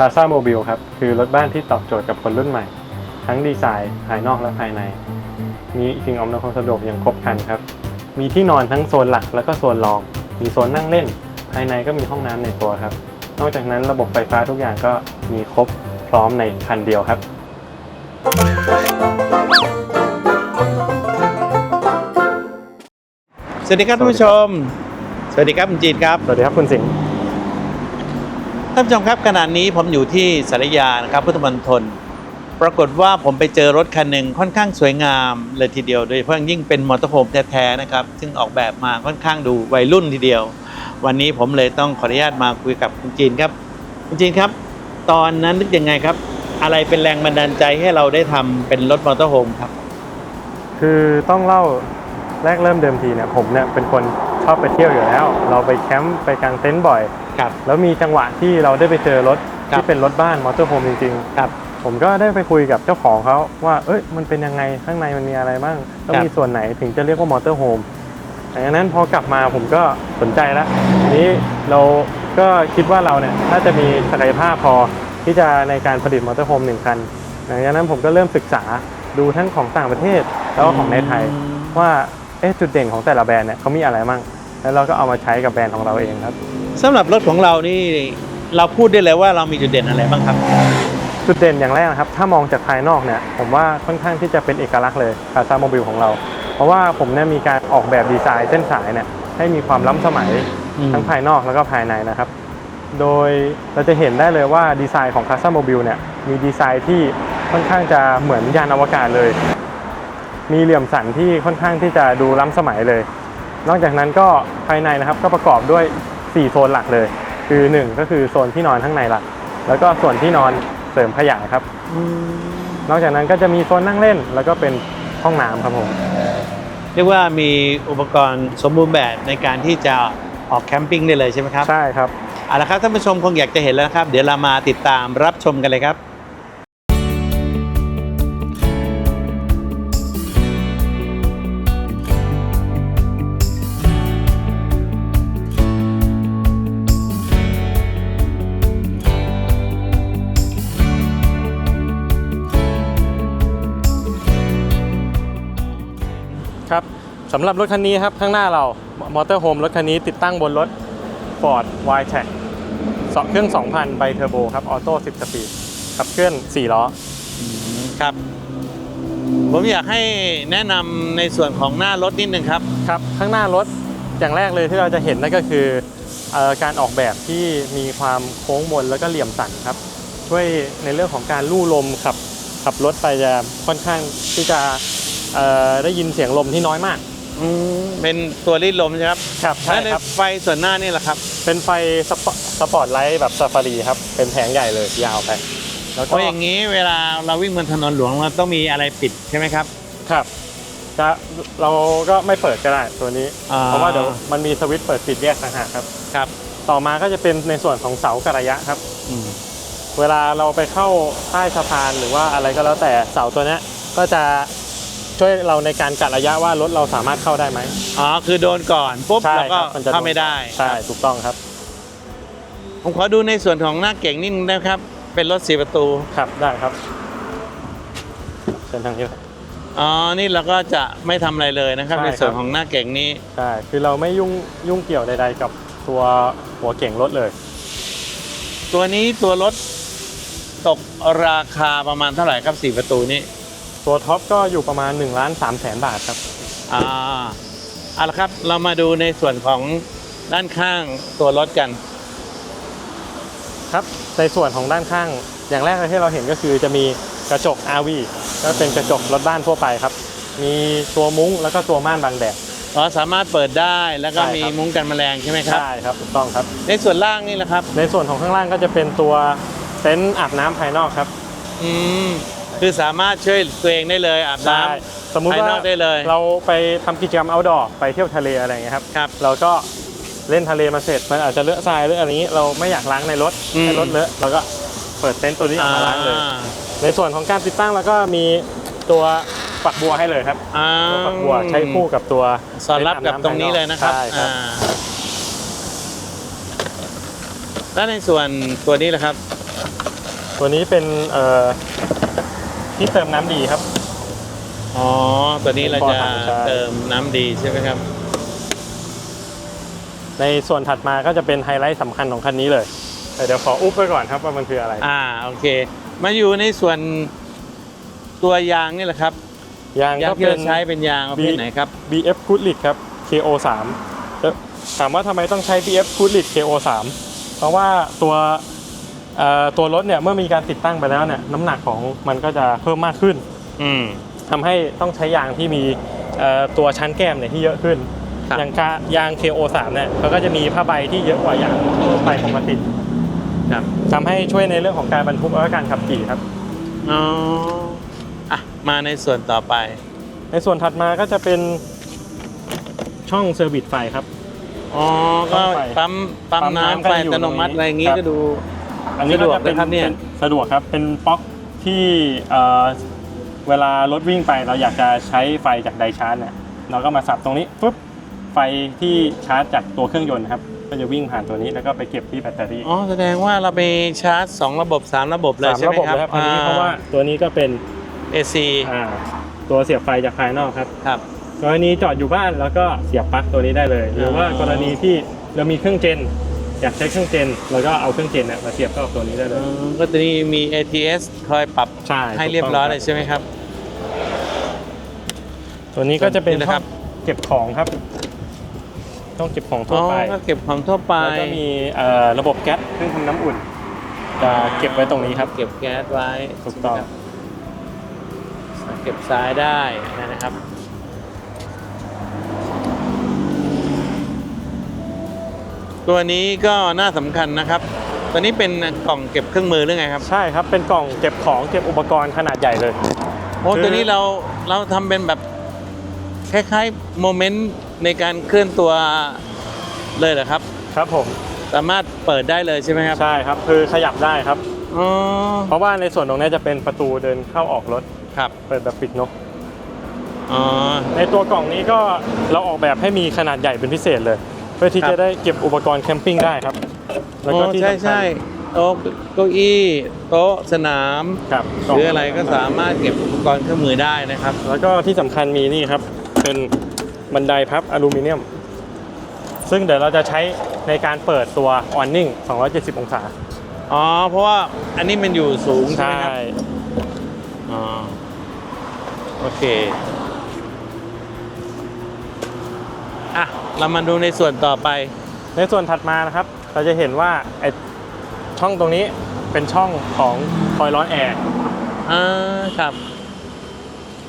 คาซาโมบิลครับ คือรถบ้านที่ตอบโจทย์กับคนรุ่นใหม่ ทั้งดีไซน์ภายนอกและภายใน มีสิ่งอำนวยความสะดวกอย่างครบครันครับ มีที่นอนทั้งโซนหลักแล้วก็โซนรอง มีโซนนั่งเล่น ภายในก็มีห้องน้ำในตัวครับ นอกจากนั้นระบบไฟฟ้าทุกอย่างก็มีครบพร้อมในคันเดียวครับสวัสดีครับท่านผู้ชม สวัสดีครับคุณจีนครับ สวัสดีครับคุณสิงห์ ท่านผู้ชมครับขณะนี้ผมอยู่ที่สารยานะครับพุทธมณฑลปรากฏว่าผมไปเจอรถคันหนึ่งค่อนข้างสวยงามเลยทีเดียว โดยเฉพาะยิ่งเป็นมอเตอร์โฮมแท้ๆนะครับ ซึ่งออกแบบมาค่อนข้างดูวัยรุ่นทีเดียว วันนี้ผมเลยต้องขออนุญาตมาคุยกับคุณจีนครับ คุณจีนครับ ตอนนั้นนึกยังไงครับ อะไรเป็นแรงบันดาลใจให้เราได้ทำเป็นรถมอเตอร์โฮมครับ คือต้องเล่าแรกเริ่มเดิมทีเนี่ยผมเนี่ยเป็นคน ชอบไปเที่ยวอยู่แล้ว เราไปแคมป์ไปกางเต็นท์บ่อย ครับ แล้วมีจังหวะที่เราได้ไปเจอรถครับ ที่เป็นรถบ้านมอเตอร์โฮมจริงครับๆผมก็ได้ไปคุยกับเจ้าของเขาว่า เอ้ย มันเป็นยังไง ข้างในมันมีอะไรบ้าง แล้วครับมีส่วนไหนถึงจะเรียกว่ามอเตอร์โฮมดังนั้นพอกลับมาผมก็สนใจแล้วทีนี้เราก็คิดว่าเราเนี่ยน่าจะมีศักยภาพพอที่จะในการผลิตมอเตอร์โฮมหนึ่งคันดังนั้นผมก็เริ่มศึกษาดูทั้งของต่างประเทศแล้วก็ของในไทย ว่า เอ๊ะจุดเด่นของแต่ละแบรนด์เนี่ยเขามีอะไรมั่ง แล้วเราก็เอามาใช้กับแบรนด์ของเราเองครับ สำหรับรถของเรานี่เราพูดได้เลยว่าเรามีจุดเด่นอะไรบ้างครับ จุดเด่นอย่างแรกนะครับ ถ้ามองจากภายนอกเนี่ยผมว่าค่อนข้างที่จะเป็นเอกลักษณ์เลยคาซาโมบิลของเรา เพราะว่าผมเนี่ยมีการออกแบบดีไซน์เส้นสายเนี่ยให้มีความล้ำสมัยอืม ทั้งภายนอกแล้วก็ภายในนะครับ โดยเราจะเห็นได้เลยว่าดีไซน์ของคาซาโมบิลเนี่ยมีดีไซน์ที่ค่อนข้างจะเหมือนยานอวกาศเลย มีเหลี่ยมสันที่ค่อนข้างที่จะดูล้ำสมัยเลย นอกจากนั้นก็ภายในนะครับก็ประกอบด้วย 4 โซนหลักเลย คือ 1 ก็คือโซนที่นอนข้างในหลัก แล้วก็ส่วนที่นอนเสริมขยายครับ นอกจากนั้นก็จะมีโซนนั่งเล่น แล้วก็เป็นห้องน้ำครับผม เรียกว่ามีอุปกรณ์สมบูรณ์แบบในการที่จะออกแคมปิ้งได้เลยใช่ไหมครับ ใช่ครับ เอาละครับท่านผู้ชมคงอยากจะเห็นแล้วนะครับ เดี๋ยวเรามาติดตามรับชมกันเลยครับ สำหรับรถคันนี้ครับ ข้างหน้าเรามอเตอร์โฮมรถคันนี้ติดตั้งบนรถ Ford w i t e c เครื่อง 2,000 ไบเทอร์โบครับ ออโต้ 10 สปีดขับเคลื่อน 4 ล้อ ครับ ผมอยากให้แนะนำในส่วนของหน้ารถนิดนึงครับ ครับ ข้างหน้ารถอย่างแรกเลยที่เราจะเห็นนั่นก็คือเอ่อการออกแบบที่มีความโค้งมนแล้วก็เหลี่ยมสันครับ ช่วยในเรื่องของการลู่ลมขับขับรถไปจะค่อนข้างที่จะเอ่อได้ยินเสียงลมที่น้อยมาก อืมเป็นตัวรีดลมใช่ไหมครับครับใช่และในครับ ไฟส่วนหน้านี่แหละครับ เป็นไฟสปอสปอร์ตไลท์แบบซาฟารีครับ เป็นแผงใหญ่เลยยาวไป แล้วเพก็ราะอย่างนี้เวลาเราวิ่งบนถนนหลวงเราต้องมีอะไรปิดใช่ไหมครับ ครับจะเราก็ไม่เปิดก็ได้ตัวนี้ อ่า เพราะว่าเดี๋ยวมันมีสวิตช์เปิดปิดแยกต่างหากครับ ครับ ต่อมาก็จะเป็นในส่วนของเสากระยะครับ อืม เวลาเราไปเข้าใต้สะพานหรือว่าอะไรก็แล้วแต่เสาตัวเนี้ยก็จะ ช่วยเราในการกัดระยะว่ารถเราสามารถเข้าได้ไหมอ๋อคือโดนก่อนปุ๊บใช่เราก็ครับนจะเข้าไม่ได้ใช่ถูกต้องครับผมขอดูในส่วนของหน้าเก่งนิดนึงนะครับ เป็นรถสี่ประตูครับได้ครับเชิญทางนี้ครับ อ๋อนี่เราก็จะไม่ทำอะไรเลยนะครับ ใช่ในครับ ส่วนของหน้าเก่งนี้ ใช่คือเราไม่ยุ่งยุ่งเกี่ยวใด ๆ กับตัวหัวเก่งรถเลย ตัวนี้ตัวรถตกราคาประมาณเท่าไหร่ครับสี่ประตูนี้ ตัวท็อปก็อยู่ประมาณ1นล้านสามแสนบาทครับอ่าเอาละครับเรามาดูในส่วนของด้านข้างตัวรถกัน ครับในส่วนของด้านข้าง อย่างแรกเลยที่เราเห็นก็คือจะมีกระจก RV ก็เป็นกระจกรถบ้านทั่วไปครับ มีตัวมุ้งแล้วก็ตัวม่านบังแดด อ๋อสามารถเปิดได้แล้วก็ใช่มีครับมุ้งกันแมลงใช่ไหมครับใช่ครับถูกต้องครับ ในส่วนล่างนี่แหละครับ ในส่วนของข้างล่างก็จะเป็นตัวเต็นท์อาบน้ำภายนอกครับ อืม คือสามารถช่วยตัวเองได้เลยอาบน้สมมุติภายว่านอกได้เลยเราไปทำกิจกรรม outdoor ไปเที่ยวทะเลอะไรอย่างเงี้ยครับครับ เราก็เล่นทะเลมาเสร็จมันอาจจะเลอะทรายหรืออะไรอย่างนี้ เราไม่อยากล้างในรถอืมให้รถเลอะเราก็เปิดเต็นท์ตัวนี้ออกมาล้างเลยอ่าในส่วนของการติดตั้งเราก็มีตัวฝักบัวให้เลยครับอ่าตัวฝักบัวใช้คู่กับตัวสอดรับกับตรงนี้เลยนะครับใช่ครับอ่าแล้วในส่วนตัวนี้แหละครับ ตัวนี้เป็นเอ่อ ที่เติมน้ำดีครับ อ๋อ ตัวนี้เราจะเป็นบ่อถังใช่เติมน้ำดีใช่ไหมครับ ในส่วนถัดมาก็จะเป็นไฮไลท์สำคัญของคันนี้เลยแต่เดี๋ยวขออุ๊บไปก่อนครับว่ามันคืออะไร อ่า โอเค มาอยู่ในส่วนตัวยางนี่แหละครับ ยางยางก็ที่เป็เรานใช้เป็นยางประเภท B ไหนครับ BF Goodrich ครับ KO3 แล้วถามว่าทำไมต้องใช้ BF Goodrich KO3 เพราะว่าตัวเอ่อ ตัวรถเนี่ยเมื่อมีการติดตั้งไปแล้วเนี่ยน้ำหนักของมันก็จะเพิ่มมากขึ้นอืมทำให้ต้องใช้ยางที่มีเอ่อตัวชั้นแก้มเนี่ยที่เยอะขึ้น ครับ อย่างกายาง KO3 เนี่ยเขาก็จะมีผ้าใบที่เยอะกว่ายางทั่วไปปกติครับทำให้ช่วยในเรื่องของการบรรทุกและการขับขี่ครับ อ๋ออะมาในส่วนต่อไป ในส่วนถัดมาก็จะเป็นช่องเซอร์วิสไฟครับ อ๋อ ก็ปั๊มไฟปั๊มปั๊มปั๊มน้ำน้ำไฟก็อยู่อัตโนมัติอะไรอย่างงี้ครับ ก็ดู อันนี้ก็จะเป็นสะดวกนะครับเนี่ยป็สะดวกครับ เป็นป๊อกที่เอ่อเวลารถวิ่งไปเราอยากจะใช้ไฟจากไดชาร์จเนี่ยเราก็มาสับตรงนี้ปุ๊บไฟที่ชาร์จจากตัวเครื่องยนต์ครับก็จะวิ่งผ่านตัวนี้แล้วก็ไปเก็บที่แบตเตอรี่อ๋อแสดงว่าเราไปชาร์จ 2 ระบบ 3 ระบบเลยสามใช่ไหระมบบครับเลยครับอันนี้เพราะว่าตัวนี้ก็เป็นเอซีอ่าตัวเสียบไฟจากภายนอกครับ ครับ กรณีจอดอยู่บ้านแล้วก็เสียบปลั๊กตัวนี้ได้เลย หรือว่าอ๋อ กรณีที่เรามีเครื่องเจน อยากใช้เครื่องเจนเราก็เอาเครื่องเจนเนี่ยมาเสียบเข้ากับตัวนี้ได้เลยอ๋อก็ตัวนี้มี ATS คอยปรับใช่ให้เรียบร้อยเลยใช่ไหมครับ ตัวนี้ก็จะเป็นนี่นะช่ครัอบ งเก็บของครับต้องเก็บของทั่วอ๋อไปก็เก็บของทั่วไปแล้วก็มีเอ่อระบบแก๊สเครื่องทำน้ำอุ่นจะเก็บไว้ตรงนี้ครับ เก็บแก๊สไว้ถูกต้อง ใช่ไหมครับเก็บซ้ายได้นะครับ ตัวนี้ก็น่าสำคัญนะครับ ตัวนี้เป็นกล่องเก็บเครื่องมือหรือไงครับ ใช่ครับ เป็นกล่องเก็บของเก็บอุปกรณ์ขนาดใหญ่เลย โอ้คือตัวนี้เราเราทำเป็นแบบคล้ายๆโมเมนต์ในการเคลื่อนตัวเลยเหรอครับ ครับผม สามารถเปิดได้เลยใช่ไหมครับ ใช่ครับ คือขยับได้ครับอ๋อเพราะว่าในส่วนตรงนี้จะเป็นประตูเดินเข้าออกรถครับเปิดแบบปิดนกอ๋อในตัวกล่องนี้ก็เราออกแบบให้มีขนาดใหญ่เป็นพิเศษเลย เพื่อที่ครับจะได้เก็บอุปกรณ์แคมปิ้งได้ครับ แล้วก็อ๋อที่ใช่สำคัญใช่โต๊ะเก้าอี้โต๊ะสนามครับหรืออะไรก็สามารถเก็บอุปกรณ์เครื่องมือได้นะครับ แล้วก็ที่สำคัญมีนี่ครับ เป็นบันไดพับอลูมิเนียม ซึ่งเดี๋ยวเราจะใช้ในการเปิดตัวออนนิ่ง 270 องศา อ๋อ เพราะว่าอันนี้มันอยู่สูงใช่ใช่ไหมครับอ๋อโอเค อะ เรามาดูในส่วนต่อไป ในส่วนถัดมานะครับ เราจะเห็นว่าไอช่องตรงนี้เป็นช่องของคอยล์ร้อนแอร์อ่าครับ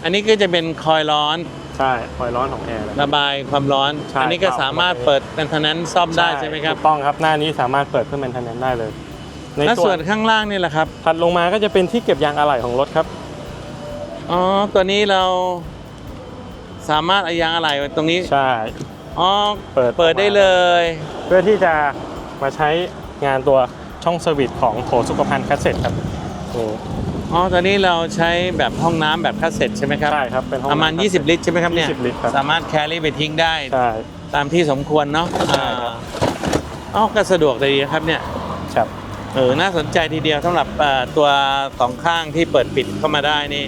อันนี้ก็จะเป็นคอยล์ร้อนใช่คอยล์ร้อนของแอร์เลย ระบายความร้อน ใช่อันี้ก็ครับ สามารถเปิดเป็นทนั้นซ่อมได้ใช่ไหมครับ ถูกต้องครับหน้านี้สามารถเปิดเพื่อ maintenance ได้เลย ในและส่ส่ววนนข้างล่างนี่แหละครับ ถัดลงมาก็จะเป็นที่เก็บยางอะไหล่ของรถครับ อ๋อ ตัวนี้เราสามารถเอายางอะไหล่ไว้ตรงนี้ ใช่ อ๋อเปิดเปิดได้เลย เพื่อที่จะมาใช้งานตัวช่องเซอร์วิสของโถสุขภัณฑ์คัสเซ็ตครับโอ้อ๋อตอนนี้เราใช้แบบห้องน้ำแบบคาสเซ็ตใช่ไหมครับ ใช่ครับเป็นห้องประมาณ น้ำคัสเซ็ต20 ลิตรใช่ไหมครับเนี่ย20ลิตรครับ สามารถแครี่ไปทิ้งได้ ใช่ ตามที่สมควรเนาะใช่ครับ อ่าอ๋อก็สะดวกดีครับเนี่ย ครับ เออ น่าสนใจทีเดียวสำหรับเอ่อตัวสองข้างที่เปิดปิดเข้ามาได้นี่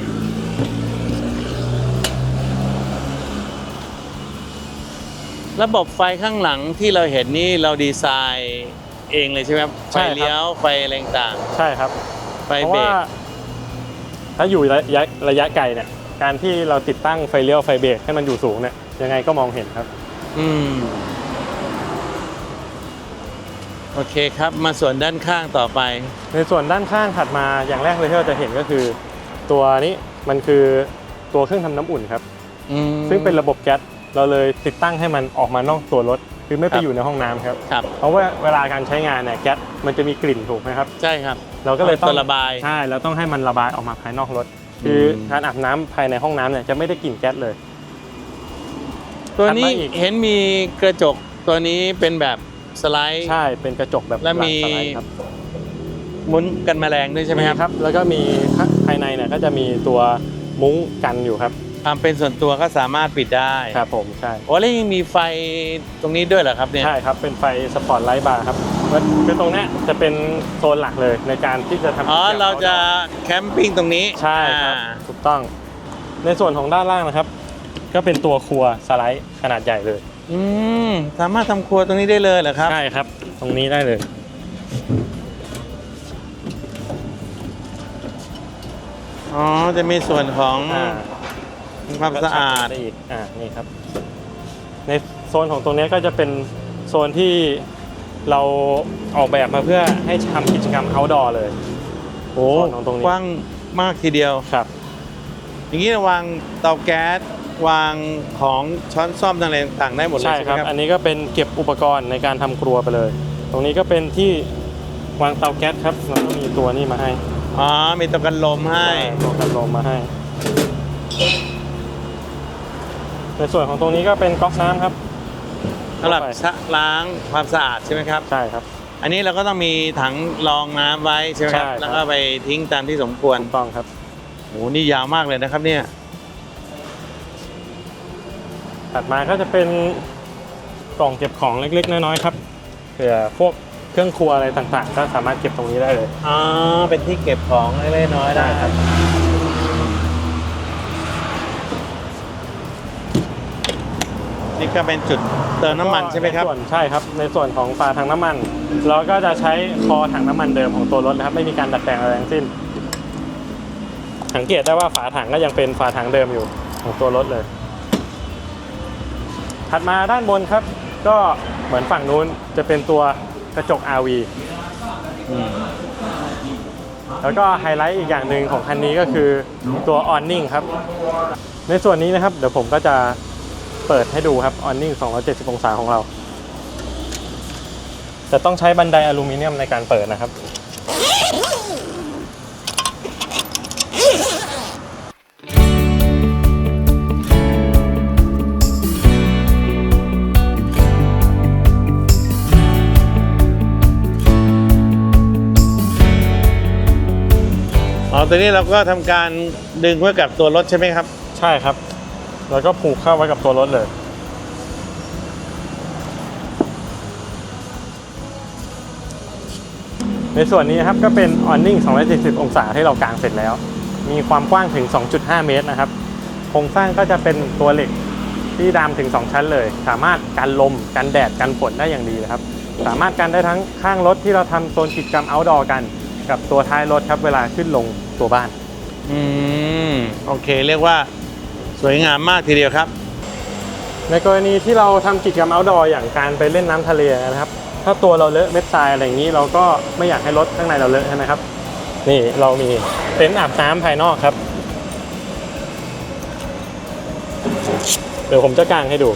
ระบบไฟข้างหลังที่เราเห็นนี่เราดีไซน์เองเลยใช่ไหมครับใช่ไฟครับ เลี้ยวไฟอะไรต่างใช่ครับ ๆไฟเพราะเบรว่าก ถ้าอยู่ระยะระยะไกลเนี่ย การที่เราติดตั้งไฟเลี้ยวไฟเบรกให้มันอยู่สูงเนี่ยยังไงก็มองเห็นครับ อืม โอเคครับมาส่วนด้านข้างต่อไป ในส่วนด้านข้างถัดมาอย่างแรกเลยที่เราจะเห็นก็คือ ตัวนี้มันคือตัวเครื่องทำน้ำอุ่นครับ อืมซึ่งเป็นระบบแก๊ส เราเลยติดตั้งให้มันออกมานอกตัวรถ คือไม่คไปรับอยู่ในห้องน้ำครับ ครับ เพราะว่าเวลาการใช้งานเนี่ยแก๊สมันจะมีกลิ่นถูกไหมครับ ใช่ครับ เราก็เลยต้องตัวระบาย ใช่ เราต้องให้มันระบายออกมาภายนอกรถ คืออมการอาบน้ำภายในห้องน้ำเนี่ยจะไม่ได้กลิ่นแก๊สเลย ตัวนี้ถัดมาอีกเห็นมีกระจกตัวนี้เป็นแบบสไลด์ ใช่ เป็นกระจกแบบและมีสไลด์ครับหมุนกันแมลงด้วยใช่ไหมครับครับแล้วก็มีข้างภายในเนี่ยก็จะมีตัวมุ้งกันอยู่ครับ ความเป็นส่วนตัวก็สามารถปิดได้ครับผมใช่โอ้แล้วยังมีไฟตรงนี้ด้วยเหรอครับเนี่ย ใช่ครับเป็นไฟสปอตไลท์บาร์ครับคือตรงเนี้ยจะเป็นโซนหลักเลยในการที่จะทำอ๋อกิจกมเราจะแคมปิ้งตรงนี้ใช่ครับอ่าถูกต้อง ในส่วนของด้านล่างนะครับ ก็เป็นตัวครัวสไลด์ขนาดใหญ่เลย อืมสามารถทำครัวตรงนี้ได้เลยเหรอครับใช่ครับ ตรงนี้ได้เลยอ๋อจะมีส่วนของอ่า ความสะอาดได้อีกอ่านี่ครับ ในโซนของตรงนี้ก็จะเป็นโซนที่เราออกแบบมาเพื่อให้ทำกิจกรรม outdoor เลย โอ้ส่วนของตรงนี้ กว้างมากทีเดียว ครับ อย่างนี้เราวางเตาแก๊สวางของช้อนซ่อมอะไรต่างๆได้หมดเลยใช่ใช่ไหคมรับ ครับอันนี้ก็เป็นเก็บอุปกรณ์ในการทำครัวไปเลย ตรงนี้ก็เป็นที่วางเตาแก๊สครับแล้วก็มีตัวนี้มาให้อ๋อมีเตากันลมให้ ตัวกันลมมาให้ ในส่วนของตรงนี้ก็เป็นก๊อกน้ำครับ สำหรับเข้าไปชะล้างความสะอาดใช่ไหมครับ ใช่ครับ อันนี้เราก็ต้องมีถังรองน้ำไว้ใช่ไหมครับ ใช่ครับ แล้วก็ไปทิ้งตามที่สมควรถูกต้องครับโอ้นี่ยาวมากเลยนะครับเนี่ย ถัดมาก็จะเป็นกล่องเก็บของเล็กๆ น้อยๆครับเผื่อพวกเครื่องครัวอะไรต่างๆ ก็สามารถเก็บตรงนี้ได้เลย อ๋อ เป็นที่เก็บของเล็กๆน้อยๆได้ได้ครับ นี่ก็เป็นจุดเติมน้ำมันใช่ไหมครับในส่วนใช่ครับ ในส่วนของฝาถังน้ำมัน เราก็จะใช้คอถังน้ำมันเดิมของตัวรถนะครับ ไม่มีการดัดแปลงอะไรทั้งสิ้น สังเกตได้ว่าฝาถังก็ยังเป็นฝาถังเดิมอยู่ของตัวรถเลย ถัดมาด้านบนครับ ก็เหมือนฝั่งนู้นจะเป็นตัวกระจก RV อืมแล้วก็ไฮไลท์อีกอย่างหนึ่งของคันนี้ก็คือตัวออนนิ่งครับ ในส่วนนี้นะครับ เดี๋ยวผมก็จะ เปิดให้ดูครับออนนิ่ง 270 องศาของเราแต่ต้องใช้บันไดอลูมิเนียมในการเปิดนะครับอ๋อตัวนี้เราก็ทำการดึงไว้กับตัวรถใช่ไหมครับ ใช่ครับ แล้วก็ผูกเข้าไว้กับตัวรถเลย ในส่วนนี้ครับก็เป็นออนนิ่ง 270 องศาที่เรากางเสร็จแล้ว มีความกว้างถึง 2.5 เมตรนะครับ โครงสร้างก็จะเป็นตัวเหล็กที่ดามถึง 2 ชั้นเลย สามารถกันลม กันแดด กันฝนได้อย่างดีนะครับ สามารถกันได้ทั้งข้างรถที่เราทำโซนกิจกรรม outdoor กัน กับตัวท้ายรถครับเวลาขึ้นลงตัวบ้าน อืม โอเค เรียกว่า สวยงามมากทีเดียวครับ ในกรณีที่เราทำกิจกรรม outdoor อย่างการไปเล่นน้ำทะเลนะครับ ถ้าตัวเราเลอะเม็ดทรายอะไรอย่างนี้เราก็ไม่อยากให้รถข้างในเราเลอะใช่ไหมครับ นี่เรามีเต็นท์อาบน้ำภายนอกครับ เดี๋ยวผมจะกางให้ดู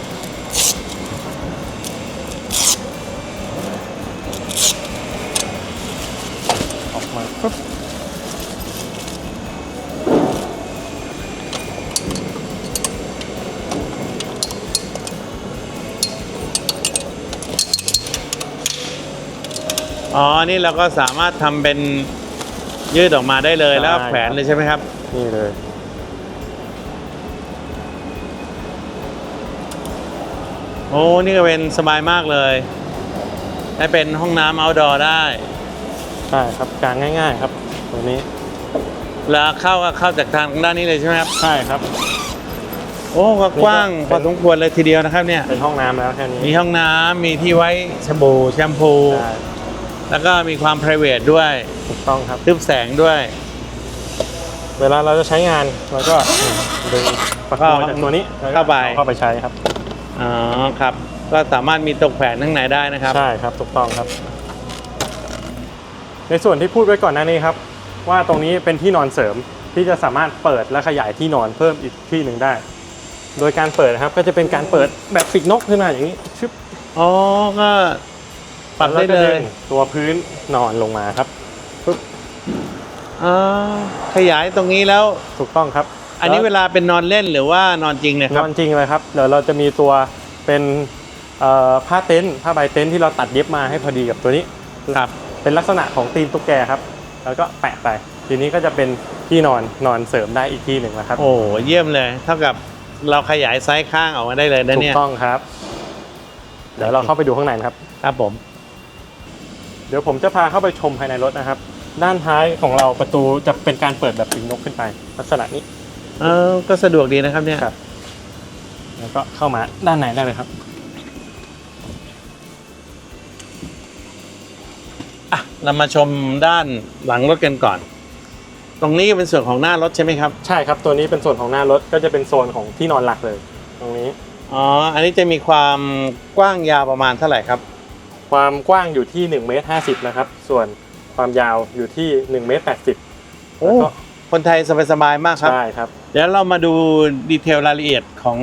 อ๋อ นี่เราก็สามารถทำเป็นยืดออกมาได้เลยใช่แล้วก็แขวนเลยใช่ไหมครับ นี่เลย โอ้ นี่ก็เป็นสบายมากเลย ได้เป็นห้องน้ำ outdoor ได้ใช่ครับกางง่าย ๆ ครับตรงนี้แล้วเข้าก็เข้าจากทางด้านนี้เลยใช่ไหมครับ ใช่ครับ โอ้ก็กว้างนี่ก็พอสมควรเลยทีเดียวนะครับเนี่ย เป็นห้องน้ำแล้วแค่นี้ มีห้องน้ำมีที่ไว้สบู่แชมพู ใช่ แล้วก็มีความ p r i v a t ด้วยถูกต้องครับทึบแสงด้วย เวลาเราจะใช้งานเราก็ดึงประตูจากตัวนี้แล้วก็เข้าไปอเข้าไปใช้ครับอ๋อครับ ก็สามารถมีตกแขวนข้างในได้นะครับ ใช่ครับถูกต้องครับ ในส่วนที่พูดไว้ก่อนหน้านี้ครับ ว่าตรงนี้เป็นที่นอนเสริมที่จะสามารถเปิดและขยายที่นอนเพิ่มอีกที่หนึ่งได้ โดยการเปิดนะครับก็จะเป็นการเปิดแบบปีกนกขึ้นมาอย่างนี้ชึบอ๋อก็ ปรับได้แวก็เลดึยงตัวพื้นนอนลงมาครับปึ๊บอ๋อขยายตรงนี้แล้ว ถูกต้องครับ อันนี้แล้เวลาเป็นนอนเล่นหรือว่านอนจริงเนี่ยคนรับอนจริงเลยครับ เดี๋ยวเราจะมีตัวเป็นเอ่อผ้าเต็นท์ผ้าใบเต็นท์ที่เราตัดเย็บมาให้พอดีกับตัวนี้ครับเป็นลักษณะของตีนตุ๊กแกครับ แล้วก็แปะไป ทีนี้ก็จะเป็นที่นอนนอนเสริมได้อีกที่หนึ่งนะครับโอ้เยี่ยมเลย เท่ากับเราขยายไซส์ข้างออกมาได้เลยนะถูเนี่กยต้องครับ เดี๋ยวเราเข้าไปดูข้างในนะครับ ครับผม เดี๋ยวผมจะพาเข้าไปชมภายในรถนะครับ ด้านท้ายของเราประตูจะเป็นการเปิดแบบปีกนกขึ้นไป ลักษณะนี้เออก็สะดวกดีนะครับเนี่ยครับ แล้วก็เข้ามาด้านในได้เลยครับอะเรามาชมด้านหลังรถกันก่อน ตรงนี้เป็นส่วนของหน้ารถใช่ไหมครับ ใช่ครับ ตัวนี้เป็นส่วนของหน้ารถก็จะเป็นโซนของที่นอนหลักเลย ตรงนี้ อ๋อ อันนี้จะมีความกว้างยาวประมาณเท่าไหร่ครับ ความกว้างอยู่ที่1เมตร50นะครับ ส่วนความยาวอยู่ที่1เมตร80โอ้คนไทยสบายๆมากครับ ใช่ครับ เดี๋ยวเรามาดูดีเทลรายละเอียดของ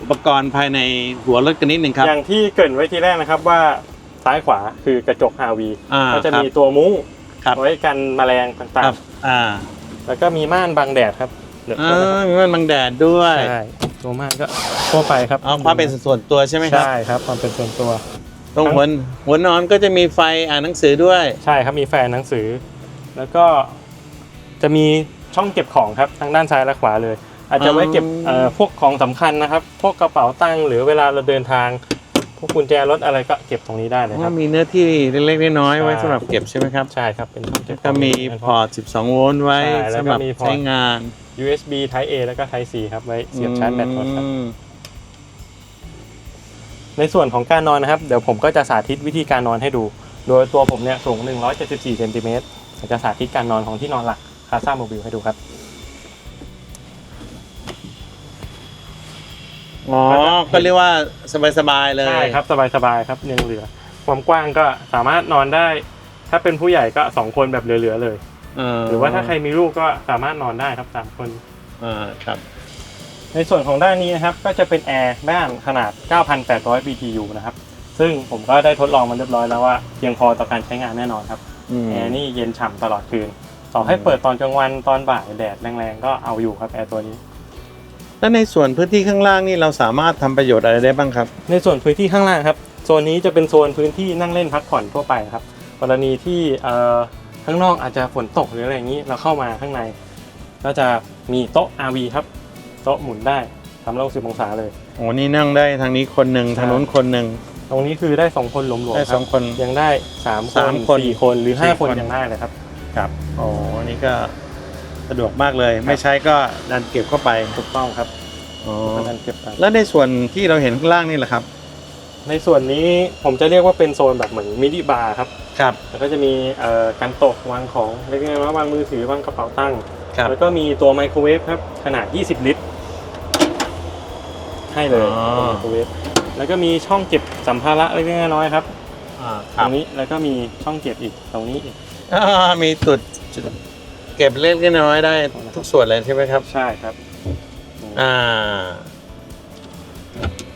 อุปกรณ์ภายในหัวรถกันนิดหนึ่งครับ อย่างที่เกรินไว้ทีแรกนะครับว่าซ้ายขวาคือกระจก RV อ่าก็จะครับมีตัวมุ้งครับไว้กันแมลงต่าครังบอ่าๆแล้วก็มีม่านบังแดดครับเดี๋ยวอ่ามีมันบังแดดด้วย ใช่ ตัวม่านก็ทั่วไปครับเอาความเป็นส่วนตัวใช่ไหมครับ ใช่ครับ ความเป็นส่วนตัว ตรงหัวหัวนอนก็จะมีไฟอ่านหนังสือด้วย ใช่ครับมีแฟนหนังสือ แล้วก็จะมีช่องเก็บของครับทั้งด้านซ้ายและขวาเลย อาจจะไว้เก็บอ๋อเอ่อพวกของสำคัญนะครับ พวกกระเป๋าตังค์หรือเวลาเราเดินทาง พวกกุญแจรถอะไรก็เก็บตรงนี้ได้เลยคว่ารับมีเนื้อที่เล็กๆน้อยๆไว้ใช่สำหรับเก็บใช่ไหมครับใช่ครับเป็นช่องเก็บก็มีของพอร์ต 12 โวลต์ไว้ใช่แล้วก็สำหรับมีพอร์ตใช้งาน USB Type A แล้วก็ Type C ครับไว้เสียบชาร์จแบตรถครับอืม ในส่วนของการนอนนะครับ เดี๋ยวผมก็จะสาธิตวิธีการนอนให้ดู โดยตัวผมเนี่ยสูง 174เซนติเมตรจะสาธิตการนอนของที่นอนหลักคาซ่าโมบิลให้ดูครับอ๋อ ก็เรียกว่าสบายๆเลยใช่ครับสบายๆครับยังเหลือ ความกว้างก็สามารถนอนได้ ถ้าเป็นผู้ใหญ่ก็2คนแบบเหลือๆเลยหรือว่าถ้าใครมีลูกก็สามารถนอนได้ครับสามคนอ่าครับ ในส่วนของด้านนี้นะครับก็จะเป็นแอร์บ้านขนาด 9,800 BTU นะครับ ซึ่งผมก็ได้ทดลองมันเรียบร้อยแล้วว่าเพียงพอต่อการใช้งานแน่นอนครับอืมแอร์นี่เย็นฉ่ำตลอดคืน ต่อให้เปิดตอนกลางวันตอนบ่ายแดดแรงๆ ก็เอาอยู่ครับแอร์ตัวนี้ แล้วในส่วนพื้นที่ข้างล่างนี่เราสามารถทำประโยชน์อะไรได้บ้างครับ ในส่วนพื้นที่ข้างล่างครับโซนนี้จะเป็นโซนพื้นที่นั่งเล่นพักผ่อนทั่วไปครับ กรณีที่เอ่อข้างนอกอาจจะฝนตกหรืออะไรอย่างนี้เราเข้ามาข้างใน ก็จะมีโต๊ะ RV ครับ โต๊ะหมุนได้ทำรอบสิบองศาเลย โอ้นี่นั่งได้ทางนี้คนหนึ่งทางนู้นคนหนึ่ง ตรงนี้คือได้สองคนหลวมได้ๆคสรัอบงคนยังได้สามสามคนสี่คนหรือห้าสี่คนคน ยังได้เลยครับ ครับโอ้อันนี้ก็สะดวกมากเลย ไม่ใช้ก็ดันเก็บเข้าไปถูกต้องครับอ๋อก็นั่นเก็บกันแล้วในส่วนที่เราเห็นข้างล่างนี่แหละครับ ในส่วนนี้ผมจะเรียกว่าเป็นโซนแบบเหมือนมินิบาร์ครับ ครับ แล้วก็จะมีเอ่อการตกวางของเล็กๆน้อยๆวางมือถือวางกระเป๋าตั้ง ครับ แล้วก็มีตัวไมโครเวฟครับ ขนาด 20 ลิตร ให้เลยอ๋อตัวไมโครเวฟแล้วก็มีช่องเก็บสัมภาระเล็กๆน้อยๆครับอ่าคตรัรบงนี้แล้วก็มีช่องเก็บอีกตรงนี้อีกอ่ามีตุดจุดเก็บเล็กน้อยได้ทุกส่วนเลยใช่ไหมครับ ใช่ครับ อ่า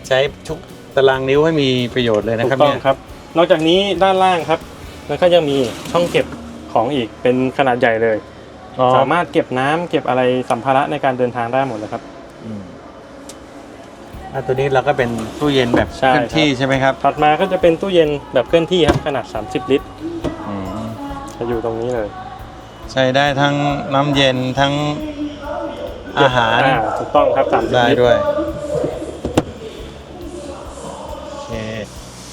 ใช้ทุกตารางนิ้วให้มีประโยชน์เลยนะถูครับกต้องเนี่ยครับ นอกจากนี้ด้านล่างครับ แล้วก็ยังมีช่องเก็บของอีกเป็นขนาดใหญ่เลย อ๋อสามารถเก็บน้ำเก็บอะไรสัมภาระในการเดินทางได้หมดเลยครับ อืม อะตัวนี้เราก็เป็นตู้เย็นแบบใช่เคลื่อนที่ครับ ใช่ไหมครับถัดมาก็จะเป็นตู้เย็นแบบเคลื่อนที่ครับขนาด 30 ลิตร อืมจะอยู่ตรงนี้เลยใช้ได้ทั้งน้ำเย็นทั้งอาหารอ่ถูกต้องครับ30ได้ลิตรด้วยโอเค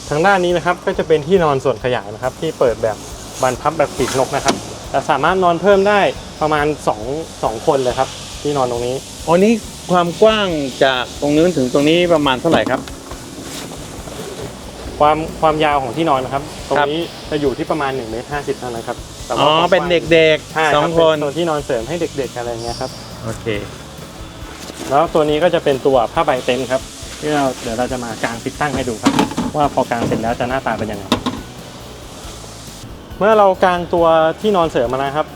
ทางด้านนี้นะครับก็จะเป็นที่นอนส่วนขยายนะครับ ที่เปิดแบบบานพับแบบปีกนกนะครับแต่สามารถนอนเพิ่มได้ประมาณ2 2คนเลยครับ ที่นอนตรงนี้อันนี้ ความกว้างจากตรงนู้นถึงตรงนี้ประมาณเท่าไหร่ครับ ความความยาวของที่นอนนะครับ ตรงครับนี้จะอยู่ที่ประมาณ1เมตร50เท่านั้นครับแต่อ๋ว่าอความเป็นกว้างเด็กใช่ๆรับสองคนเป็ตัวที่นอนเสริมให้เด็ก ๆอะไรเงี้ยครับ โอเค แล้วตัวนี้ก็จะเป็นตัวผ้าใบเต็นท์ครับที่เราเดี๋ยวเราจะมากางติดตั้งให้ดูครับ ว่าพอกางเสร็จแล้วจะหน้าตาเป็นยังไงเมื่อเรากางตัวที่นอนเสริมมานะครับ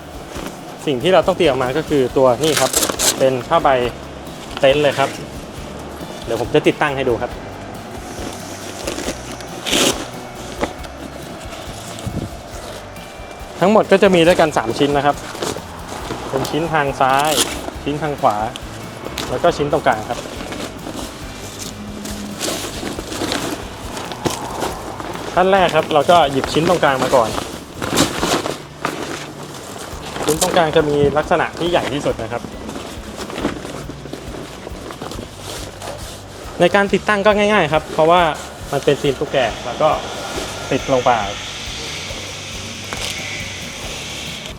สิ่งที่เราต้องเตรียมมาก็คือตัวนี่ครับ เป็นผ้าใบ เต็นท์เลยครับ เดี๋ยวผมจะติดตั้งให้ดูครับทั้งหมดก็จะมีด้วยกัน 3 ชิ้นนะครับ เป็นชิ้นทางซ้าย ชิ้นทางขวา แล้วก็ชิ้นตรงกลางครับ ขั้นแรกครับ เราก็หยิบชิ้นตรงกลางมาก่อน ชิ้นตรงกลางจะมีลักษณะที่ใหญ่ที่สุดนะครับ ในการติดตั้งก็ง่าย ๆ ครับ เพราะว่ามันเป็นซีนตุ๊กแกแล้วก็ติดลงไป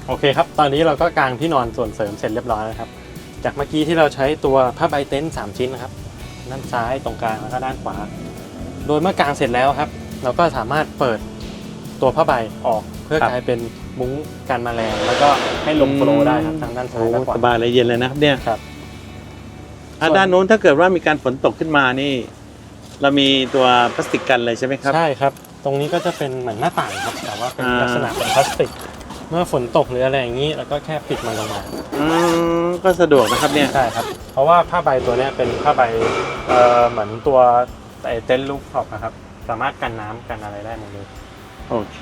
โอเคครับ ตอนนี้เราก็กางที่นอนส่วนเสริมเสร็จเรียบร้อยแล้วครับ จากเมื่อกี้ที่เราใช้ตัวผ้าใบเต็นท์สามชิ้นนะครับด้านซ้ายตรงกลางแล้วก็ด้านขวา โดยเมื่อกางเสร็จแล้วครับ เราก็สามารถเปิดตัวผ้าใบออกเพื่อครับกลายเป็นมุ้งกันแมลงแล้วก็ให้ลมโฟลว์ได้ครับทั้งด้านซ้ายและขวาสบายเลยเย็นเลยนะครับเนี่ยครับ อะส่วนด้านนู้นถ้าเกิดว่ามีการฝนตกขึ้นมานี่ เรามีตัวพลาสติกกันเลยใช่ไหมครับ ใช่ครับ ตรงนี้ก็จะเป็นเหมือนหน้าต่างครับ แต่ว่าเป็นอ่า ลักษณะเป็นพลาสติก เมื่อฝนตกหรืออะไรอย่างนี้เราก็แค่ปิดมันลงมาอืมก็สะดวกนะครับเนี่ย ใช่ครับ เพราะว่าผ้าใบตัวเนี้ยเป็นผ้าใบเอ่อเหมือนตัวไอ้เต็นท์ลูกท็อปนะครับ สามารถกันน้ำกันอะไรได้หมดเลย โอเค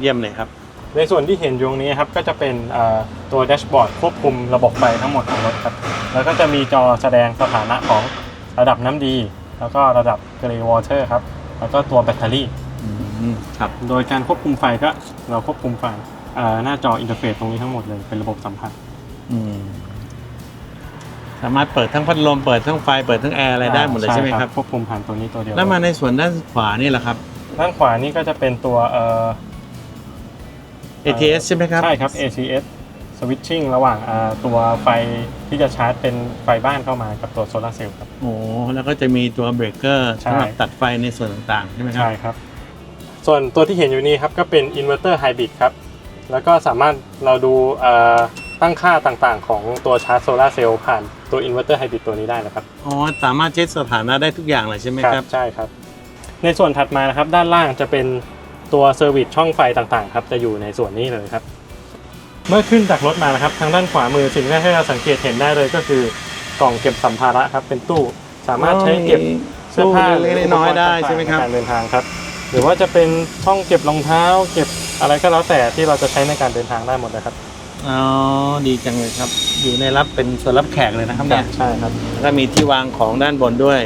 เยี่ยมเลยครับ ในส่วนที่เห็นอยู่ตรงนี้ครับก็จะเป็นเอ่อตัวแดชบอร์ดควบคุมระบบไฟทั้งหมดของรถครับ แล้วก็จะมีจอแสดงสถานะของระดับน้ำดี แล้วก็ระดับเกรย์วอเตอร์ครับ แล้วก็ตัวแบตเตอรี่อืมครับ โดยการควบคุมไฟก็เราควบคุมไฟเอ่อหน้าจออินเทอร์เฟซตรงนี้ทั้งหมดเลยเป็นระบบสัมผัส อืมสามารถเปิดทั้งพัดลมเปิดทั้งไฟเปิดทั้งแอร์อะไรได้หมดเลยใช่ไหมครับ ควบคุมผ่านตัวนี้ตัวเดียวแล้วมาในส่วนด้านขวานี่แหละครับ ด้านขวานี่ก็จะเป็นตัวเอ่อ ATS ใช่ไหมครับ ใช่ครับ ACS switching ระหว่างอ่าตัวไฟ ที่จะชาร์จเป็นไฟบ้านเข้ามากับตัวโซลาร์เซลล์ครับ โอ้แล้วก็จะมีตัวเบรกเกอร์ใช่สำหรับตัดไฟในส่วนต่างๆ ใช่ไหมครับ ใช่ครับ ส่วนตัวที่เห็นอยู่นี้ครับก็เป็นอินเวอร์เตอร์ไฮบริดครับ แล้วก็สามารถเราดูเอ่อตั้งค่าต่างๆ ของตัวชาร์จโซลาร์เซลล์ผ่านตัวอินเวอร์เตอร์ไฮบริดตัวนี้ได้นะครับ อ๋อ สามารถเช็คสถานะได้ทุกอย่างเลยใช่ไหมครับ ใช่ครับ ในส่วนถัดมานะครับด้านล่างจะเป็นตัวเซอร์วิสช่องไฟต่างๆ ครับจะอยู่ในส่วนนี้เลยครับ เมื่อขึ้นจากรถมานะครับทางด้านขวามือสิ่งแรกที่เราสังเกตเห็นได้เลยก็คือกล่องเก็บสัมภาระครับเป็นตู้สามารถใช้เก็บเสื้อผ้าตู้เล็กๆน้อยๆได้ใช่ไหมครับในการเดินทางครับ หรือว่าจะเป็นช่องเก็บรองเท้า เก็บอะไรก็แล้วแต่ที่เราจะใช้ในการเดินทางได้หมดเลยครับอ๋อดีจังเลยครับ อยู่ในรับเป็นส่วนรับแขกเลยนะครับเนี่ยใช่ครับแล้วก็มีที่วางของด้านบนด้วย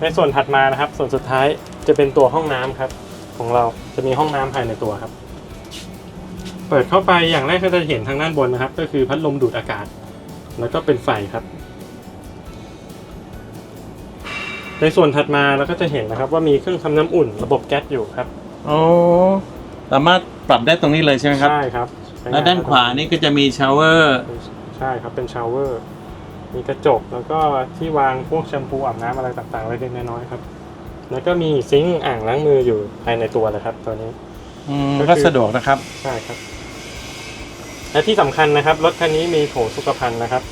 ในส่วนถัดมานะครับ ส่วนสุดท้ายจะเป็นตัวห้องน้ำครับ ของเราจะมีห้องน้ำภายในตัวครับ เปิดเข้าไปอย่างแรกก็จะเห็นทางด้านบนนะครับ ก็คือพัดลมดูดอากาศ แล้วก็เป็นไฟครับ ในส่วนถัดมาเราก็จะเห็นนะครับ ว่ามีเครื่องทำน้ำอุ่นระบบแก๊สอยู่ครับอ๋อสามารถปรับได้ตรงนี้เลยใช่ไหมครับ ใช่ครับแล้วด้านขวานี่ก็จะมีชาวเวอร์ใช่ครับเป็นชาวเวอร์มีกระจกแล้วก็ที่วางพวกแชมพูอาบน้ำอะไรต่างๆไว้เล็กน้อยๆครับ แล้วก็มีซิงค์อ่างล้างมืออยู่ภายในตัวเลยครับ ตัวนี้อืมก็คือก็สะดวกนะครับ ใช่ครับ และที่สำคัญนะครับรถคันนี้มีโถสุขภัณฑ์นะครับ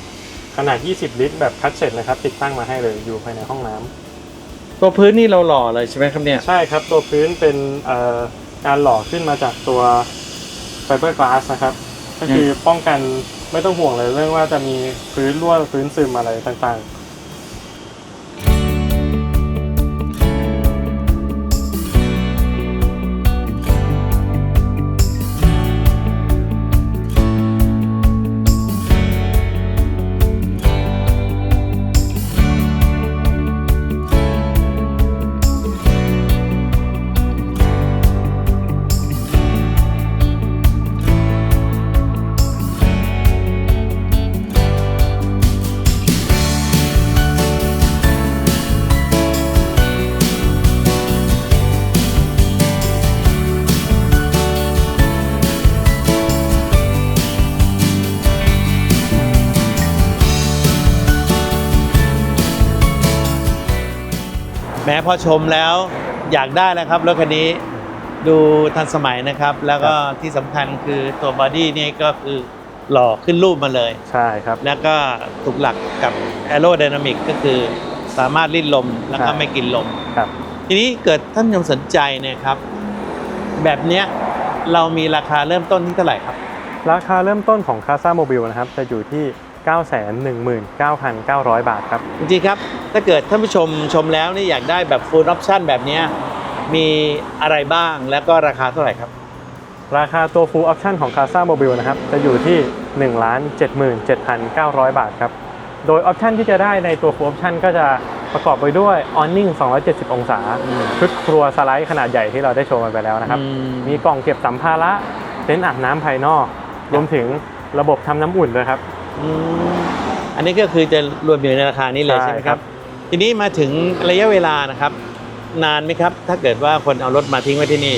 ขนาด 20 ลิตร แบบคัดเสร็จนะครับ ติดตั้งมาให้เลยอยู่ภายในห้องน้ำตัวพื้นนี่เราหล่อเลยใช่ไหมครับเนี่ย ใช่ครับตัวพื้นเป็นเอ่อการหล่อขึ้นมาจากตัวไฟเบอร์กลาสนะครับ ก็คือป้องกันไม่ต้องห่วงเลยเรื่องว่าจะมีพื้นรั่วพื้นซึมอะไรต่างๆ พอชมแล้วอยากได้แล้วครับรถคันนี้ดูทันสมัยนะครับ แล้วก็ที่สำคัญคือตัวบอดี้นี่ก็คือหล่อขึ้นรูปมาเลย ใช่ครับ แล้วก็ถูกหลักกับ a e r o d y n a m i c ก็คือสามารถรีดลมแล้วก็ใช่ไม่กินลม ครับ ทีนี้เกิดท่านยมสนใจเนี่ยครับ แบบเนี้ยเรามีราคาเริ่มต้นที่เท่าไหร่ครับ ราคาเริ่มต้นของ Casa Mobile นะครับ จะอยู่ที่ 919,900 บาทครับ จริงๆครับ ถ้าเกิดท่านผู้ชมชมแล้วนี่อยากได้แบบ full option แบบเนี้ยมีอะไรบ้างแล้วก็ราคาเท่าไหร่ครับ ราคาตัว Full Option ของ Casa Mobile นะครับ จะอยู่ที่ 1,77,900 บาทครับ โดยออปชันที่จะได้ในตัว Full Option ก็จะประกอบไปด้วย Awning 270 องศาอืมชุดครัวสไลด์ขนาดใหญ่ที่เราได้โชว์กันไปแล้วนะครับอืมมีกล่องเก็บสัมภาระเต็นท์อาบน้ำภายนอก รวมถึงระบบทำน้ำอุ่นด้วยครับ อืมอันนี้ก็คือจะรวมอยู่ในราคานี้เลยใช่ใช่ไหมคครัรับบทีนี้มาถึงระยะเวลานะครับ นานไหมครับ ถ้าเกิดว่าคนเอารถมาทิ้งไว้ที่นี่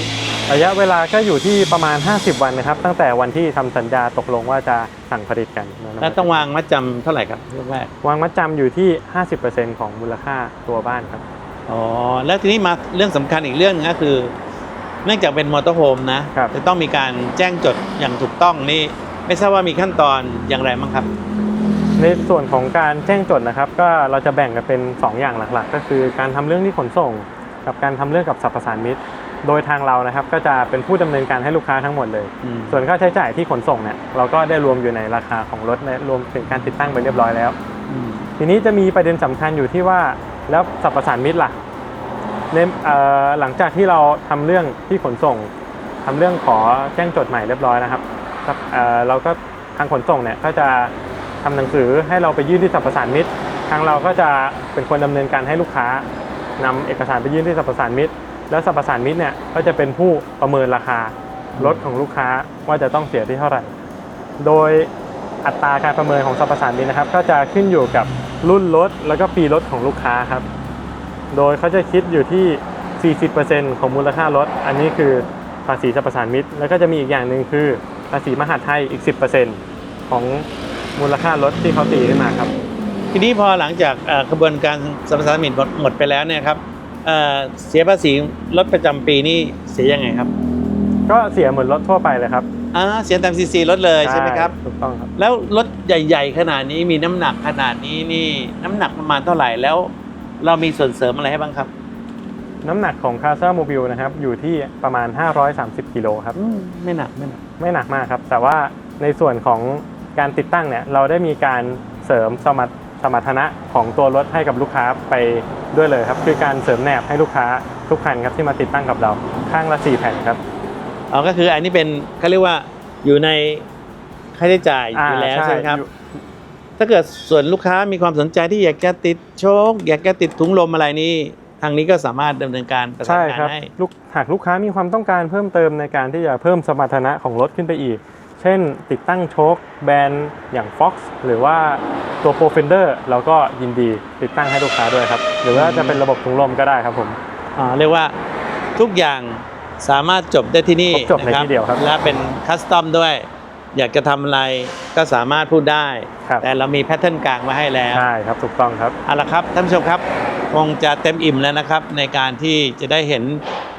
ระยะเวลาก็อยู่ที่ประมาณ 50 วันนะครับ ตั้งแต่วันที่ทำสัญญาตกลงว่าจะสั่งผลิตกันนะครับแล้วต้องวางมัดจำเท่าไหร่ครับเรื่องแรกวางมัดจำอยู่ที่ 50%ของมูลค่าตัวบ้านครับ อ๋อแล้วทีนี้มาเรื่องสำคัญอีกเรื่องหนึงก็คือ เนื่องจากเป็นมอเตอร์โฮมนะครับ จะต้องมีการแจ้งจดอย่างถูกต้องนี่ ไม่ทราบว่ามีขั้นตอนอย่างไรบ้างครับ ในส่วนของการแจ้งจดนะครับ ก็เราจะแบ่งกันเป็น 2 อย่างหลักๆ ก็คือการทำเรื่องที่ขนส่ง กับการทำเรื่องกับสรรพสานมิตร โดยทางเรานะครับก็จะเป็นผู้ดำเนินการให้ลูกค้าทั้งหมดเลยอืมส่วนค่าใช้จ่ายที่ขนส่งเนี่ยเราก็ได้รวมอยู่ในราคาของรถและรวมถึงการติดตั้งไปเรียบร้อยแล้วอืมทีนี้จะมีประเด็นสำคัญอยู่ที่ว่าแล้วสรรพสานมิตรล่ะในเอ่อหลังจากที่เราทำเรื่องที่ขนส่งทำเรื่องขอแจ้งจดใหม่เรียบร้อยนะครับครับ เอ่อเราก็ทางขนส่งเนี่ยก็จะทำหนังสือให้เราไปยื่นที่สรรพสานมิตร ทางเราก็จะเป็นคนดำเนินการให้ลูกค้านำเอกสารไปยื่นที่สรรพสานมิตร แล้วสรรพสานมิตรเนี่ยก็จะเป็นผู้ประเมินราคารถของลูกค้าว่าจะต้องเสียที่เท่าไหร่ โดยอัตราการประเมินของสรรพสานมิตรนะครับ ก็จะขึ้นอยู่กับรุ่นรถแล้วก็ปีรถของลูกค้าครับ โดยเขาจะคิดอยู่ที่ 40%ของมูลค่ารถ อันนี้คือภาษีสรรพสานมิตร แล้วก็จะมีอีกอย่างหนึ่งคือ ภาษีมหาดไทยอีก 10%ของมูลค่ารถที่เขาตีขึ้นมาครับ ทีนี้พอหลังจากเอ่อกระบวนการสรรพสามิตหมดหมดไปแล้วเนี่ยครับเอ่อเสียภาษีรถประจำปีนี่เสียยังไงครับ ก็เสียเหมือนรถทั่วไปเลยครับอ่าเสียตามซีซีรถเลยใช่ไหมครับถูกต้องครับ แล้วรถใหญ่ ๆ ขนาดนี้มีน้ำหนักขนาดนี้นี่น้ำหนักประมาณเท่าไหร่แล้ว เรามีส่วนเสริมอะไรให้บ้างครับ น้ำหนักของคาซ่าโมบิลนะครับอยู่ที่ประมาณ 530กิโลครับอืมไม่หนักไม่หนัก ไม่หนักมากครับ แต่ว่าในส่วนของการติดตั้งเนี่ยเราได้มีการเสริมสมรรถสมรรถนะของตัวรถให้กับลูกค้าไปด้วยเลยครับ คือการเสริมแหนบให้ลูกค้าทุกคันครับที่มาติดตั้งกับเราข้างละ4แผ่นครับอ๋อก็คืออันนี้เป็นเขาเรียกว่าอยู่ในค่าใช้จ่ายอยู่แล้วใช่ไหมครับอยู่ถ้าเกิดส่วนลูกค้ามีความสนใจที่อยากจะติดโชค อยากจะติดถุงลมอะไรนี่ ทางนี้ก็สามารถดำเนินการประสานใช่งานครับให้ลูกหากลูกค้ามีความต้องการเพิ่มเติมในการที่จะเพิ่มสมรรถนะของรถขึ้นไปอีก เช่น ติดตั้งโชคแบรนด์อย่าง Fox หรือว่าตัว Pro Fender เราก็ยินดีติดตั้งให้ลูกค้าด้วยครับ หรือว่าจะเป็นระบบถุงลมก็ได้ครับผมอ่าเรียกว่าทุกอย่างสามารถจบได้ที่นี่ครบจบในะที่เดียวครับและเป็นคัสตอมด้วย อยากจะทำอะไรก็สามารถพูดได้ครับแต่เรามีแพทเทิร์นกลางมาให้แล้วใช่ครับถูกต้องครับเอาละครับท่านผู้ชมครับ คงจะเต็มอิ่มแล้วนะครับ ในการที่จะได้เห็น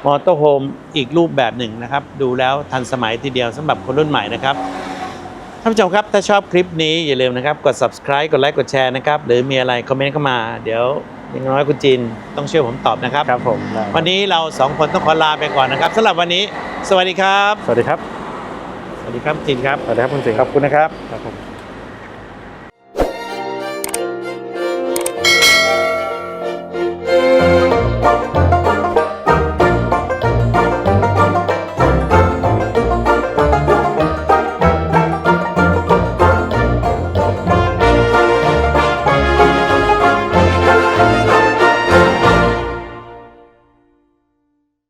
มอเตอร์โฮมอีกรูปแบบหนึ่งนะครับ ดูแล้วทันสมัยทีเดียวสำหรับคนรุ่นใหม่นะครับท่านผู้ชมครับ ถ้าชอบคลิปนี้อย่าลืมนะครับ กด subscribe กดไลค์กดแชร์นะครับ หรือมีอะไรคอมเมนต์เข้ามา เดี๋ยวอยังน้อยคุณจินต้องช่วยผมตอบนะครับ ครับผมได้วันนี้เราสองคนต้องขอลาไปก่อนนะครับสำหรับวันนี้ สวัสดีครับ สวัสดีครับ สวัสดีครับจินครับ สวัสดีครับคุณสิงห์ขอบคุณนะครับ ครับผม